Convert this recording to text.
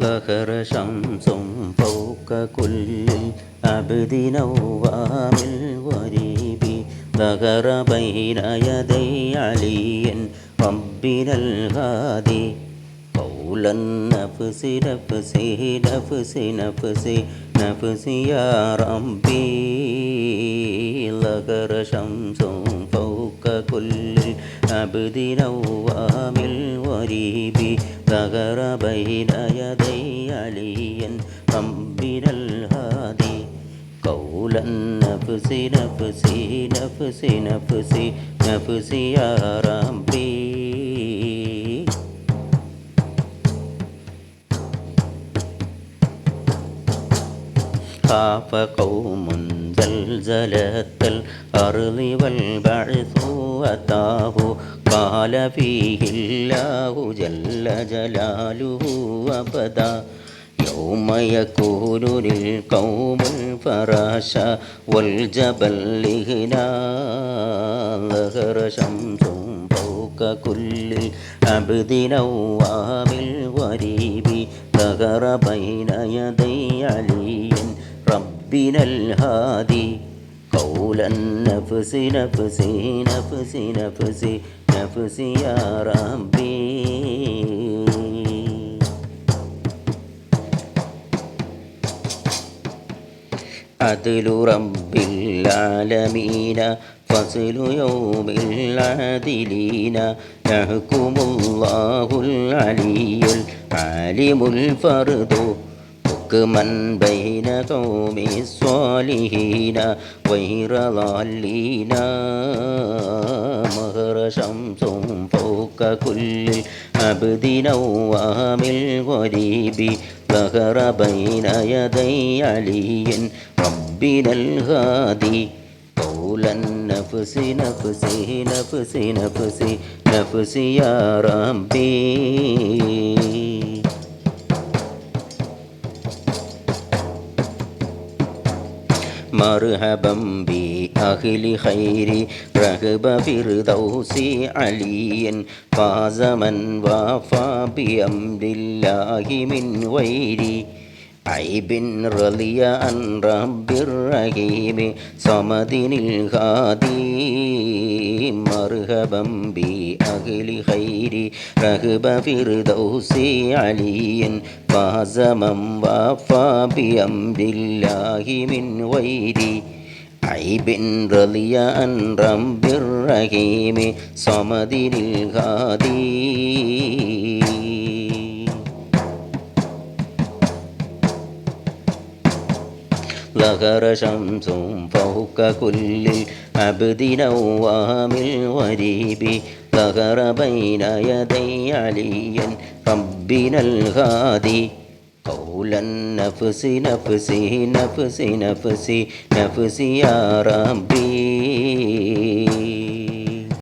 ظهر شمس فوق كل العبد نوام الوريب ظهر بين يدي علي ربنا الهادي قول النفس نفسي نفسي نفسي نفسي يا ربي ظهر شمس فوق كل العبد نوام الوريب ظهر بين يدي علي ربنا الهادي. قول النفس نفسي نفسي نفسي نفسي يا ربي. خاف قوم زلزلة الأرض والبعث أتاه قال فيه الله جل جلاله أبدا يوم يكون للقوم الفراش والجبل لهنا. ظهر شمس فوق كل العبد نوام الوريب ظهر بين يدي علي ربنا الهادي. قول النفس نفسي نفسي نفسي نفسي يا ربي. عدل رب العالمين فصل يوم العادلين. يحكم الله العلي العالم الفرد. حكما بين قوم الصالحين غير ضالين مهر شمس فوق كل عبد نوام الغريب ظهر بين يدي علي ربنا الهادي قول النفس نفسي نفسي نفسي نفسي يا ربي مرحبا بأهل خير رغب فردوس علي فاز من وافى بأمر الله من غير عيب رضي عن رب الرحيم صمد الهادي مرحبا بأهل خير رغب فردوس علي فاز من وافى بأمر الله من غير عيب رضي عن رب الرحيم صمد الهادي ظهر شمس فوق كل العبد نوام الوريب. ظهر بين يدي علي ربنا الهادي قول النفس نفسي نفسي نفسي نفسي يا ربي.